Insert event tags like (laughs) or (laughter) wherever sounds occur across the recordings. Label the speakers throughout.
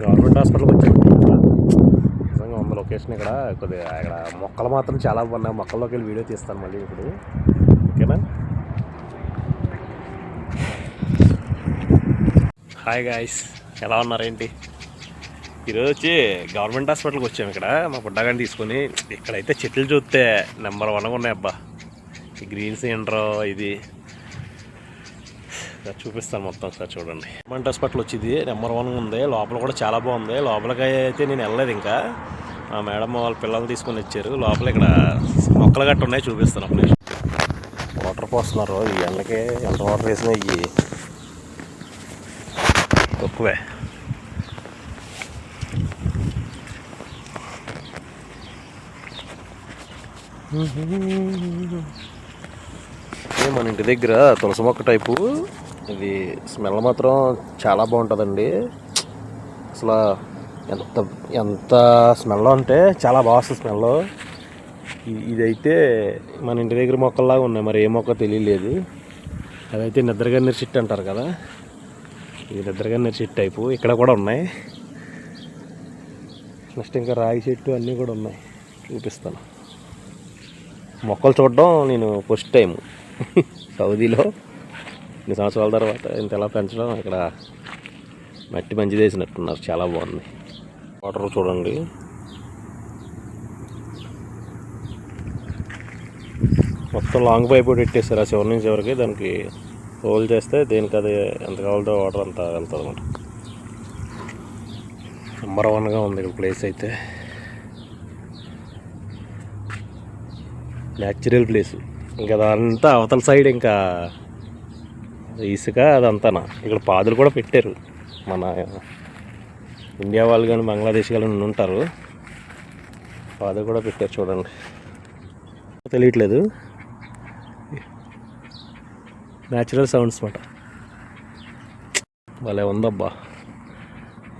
Speaker 1: Government హాస్పిటల్కి వచ్చాను. నిజంగా ఉంది లొకేషన్ ఇక్కడ. కొద్దిగా ఇక్కడ మొక్కలు మాత్రం చాలా బాగున్నాయి. మొక్కల్లోకి వెళ్ళి వీడియో తీస్తాను మళ్ళీ ఇప్పుడు. ఓకేనా? హాయ్ గాయస్ ఎలా ఉన్నారేంటి? ఈరోజు వచ్చి గవర్నమెంట్ హాస్పిటల్కి వచ్చాము ఇక్కడ. మా బుడ్డగాని తీసుకొని ఇక్కడైతే చెట్లు చూస్తే నెంబర్ వన్గా ఉన్నాయి అబ్బా. ఈ గ్రీన్ సెంటర్ ఇది చూపిస్తాను మొత్తం సార్ చూడండి. గవర్నమెంట్ హాస్పిటల్ వచ్చింది నెంబర్ వన్ ఉంది. లోపల కూడా చాలా బాగుంది. లోపలికి అయితే నేను వెళ్ళలేదు ఇంకా. మా మేడం వాళ్ళ పిల్లలు తీసుకొని వచ్చారు. లోపల ఇక్కడ మొక్కలు గట్ట ఉన్నాయి చూపిస్తాను అప్పుడు. వాటర్ పోస్తున్నారు ఈ ఎండకే ఎంత వాటర్ వేసినా ఇవి తక్కువే. మన ఇంటి దగ్గర తులసి మొక్క టైపు ఇది స్మెల్ మాత్రం చాలా బాగుంటుందండి. అసలు ఎంత ఎంత స్మెల్ అంటే చాలా బాగా వస్తుంది స్మెల్. ఇదైతే మన ఇంటి దగ్గర మొక్కల్లాగా ఉన్నాయి మరి ఏ మొక్క తెలియలేదు. అదైతే నిద్రగన్నేరు చెట్టు అంటారు కదా. ఇది నిద్రగన్నేరు చెట్టు టైపు ఇక్కడ కూడా ఉన్నాయి. నెక్స్ట్ ఇంకా రాగి చెట్టు అన్నీ కూడా ఉన్నాయి. చూపిస్తాను. మొక్కలు చూడడం నేను ఫస్ట్ టైం (laughs) సౌదీలో ఇన్ని సంవత్సరాల తర్వాత ఇంత ఎలా పెంచడం? ఇక్కడ మట్టి మంచిది వేసినట్టున్నారు చాలా బాగుంది. వాటర్ చూడండి. మొత్తం లాంగ్ పైప్ పెట్టేశారు ఆ చివరి నుంచి చివరికి. దానికి హోల్ చేస్తే దేనికి అది ఎంత కావాలో వాటర్ అంత వెళ్తుంది అనమాట నెంబర్ వన్గా ఉంది ఇక్కడ ప్లేస్ అయితే. న్యాచురల్ ప్లేస్ ఇంకా దాంతా అవతల సైడ్ ఇంకా ఇసుక అదంతానా? ఇక్కడ పాదులు కూడా పెట్టారు. మన ఇండియా వాళ్ళు కానీ బంగ్లాదేశ్ కానీ ఉంటారు. పాదులు కూడా పెట్టారు చూడండి. తెలియట్లేదు. న్యాచురల్ సౌండ్స్ మాట. భలే ఉందబ్బా.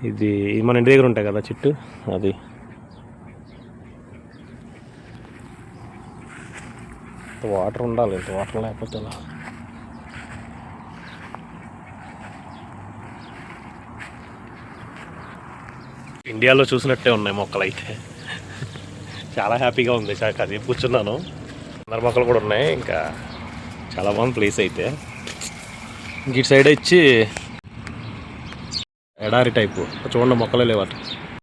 Speaker 1: ఇది మన ఇంటి దగ్గర ఉంటాయి కదా చెట్టు? అది. వాటర్ ఉండాలి వాటర్ లేకపోతే ఎలా ఇండియాలో చూసినట్టే ఉన్నాయి మొక్కలు అయితే. చాలా హ్యాపీగా ఉంది చాలా కాసేపు కూర్చున్నాను. అందరు మొక్కలు కూడా ఉన్నాయి. ఇంకా చాలా బాగుంది ప్లేస్ అయితే. ఇంక ఇటు సైడ్ ఇచ్చి ఎడారి టైపు. చూడండి మొక్కలే లేవట